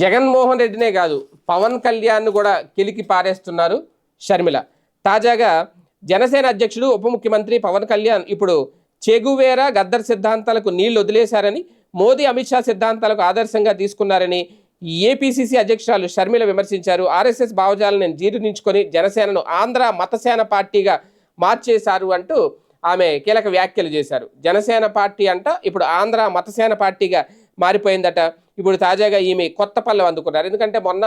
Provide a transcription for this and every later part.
జగన్మోహన్ రెడ్డినే కాదు పవన్ కళ్యాణ్ కూడా కిలికి పారేస్తున్నారు షర్మిల. తాజాగా జనసేన అధ్యక్షుడు ఉప ముఖ్యమంత్రి పవన్ కళ్యాణ్ ఇప్పుడు చెగువేరా గద్దర్ సిద్ధాంతాలకు నీళ్ళు వదిలేశారని మోదీ అమిత్ షా సిద్ధాంతాలకు ఆదర్శంగా తీసుకున్నారని ఏపీసీసీ అధ్యక్షురాలు షర్మిల విమర్శించారు. ఆర్ఎస్ఎస్ భావజాలను జీర్ణించుకొని జనసేనను ఆంధ్ర మతసేన పార్టీగా మార్చేశారు అంటూ ఆమె కీలక వ్యాఖ్యలు చేశారు. జనసేన పార్టీ అంట ఇప్పుడు ఆంధ్ర మతసేన పార్టీగా మారిపోయిందట. ఇప్పుడు తాజాగా ఈమె కొత్త పల్లెం అందుకున్నారు. ఎందుకంటే మొన్న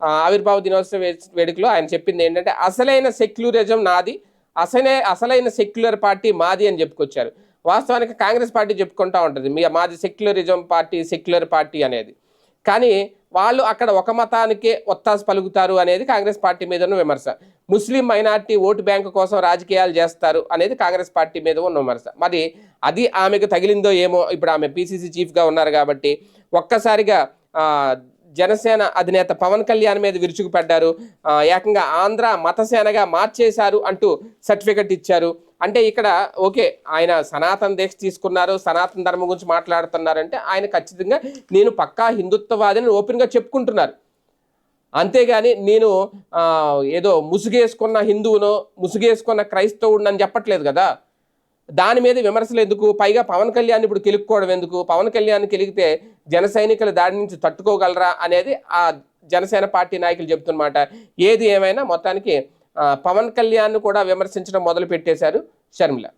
ఆవిర్భావ దినోత్సవ వేడుకలో ఆయన చెప్పింది ఏంటంటే అసలైన సెక్యులరిజం నాది అసలే అసలైన సెక్యులర్ పార్టీ మాది అని చెప్పుకొచ్చారు. వాస్తవానికి కాంగ్రెస్ పార్టీ చెప్పుకుంటా ఉంటుంది. మీ మాది సెక్యులరిజం పార్టీ సెక్యులర్ పార్టీ అనేది. కానీ వాళ్ళు అక్కడ ఒక మతానికే ఒత్తాసు పలుకుతారు అనేది కాంగ్రెస్ పార్టీ మీద ఉన్న విమర్శ. ముస్లిం మైనార్టీ ఓటు బ్యాంకు కోసం రాజకీయాలు చేస్తారు అనేది కాంగ్రెస్ పార్టీ మీద ఉన్న విమర్శ. మరి అది ఆమెకు తగిలిందో ఏమో ఇప్పుడు ఆమె పిసిసి చీఫ్గా ఉన్నారు కాబట్టి ఒక్కసారిగా జనసేన అధినేత పవన్ కళ్యాణ్ మీద విరుచుకుపడ్డారు. ఏకంగా ఆంధ్ర మతసేనగా మార్చేశారు అంటూ సర్టిఫికెట్ ఇచ్చారు. అంటే ఇక్కడ ఓకే ఆయన సనాతన దీక్ష తీసుకున్నారు సనాతన ధర్మం గురించి మాట్లాడుతున్నారంటే ఆయన ఖచ్చితంగా నేను పక్కా హిందుత్వవాదిని ఓపెన్గా చెప్పుకుంటున్నారు. అంతేగాని నేను ఏదో ముసుగేసుకున్న హిందువునో ముసుగేసుకున్న క్రైస్తవుడిని అని చెప్పట్లేదు కదా. దాని మీద విమర్శలు ఎందుకు? పైగా పవన్ కళ్యాణ్ ఇప్పుడు కెలుక్కోవడం ఎందుకు? పవన్ కళ్యాణ్ కెలిగితే జన సైనికుల దాడి నుంచి తట్టుకోగలరా అనేది ఆ జనసేన పార్టీ నాయకులు చెబుతున్నమాట. ఏది ఏమైనా మొత్తానికి పవన్ కళ్యాణ్ కూడా విమర్శించడం మొదలు పెట్టేశారు షర్మిల.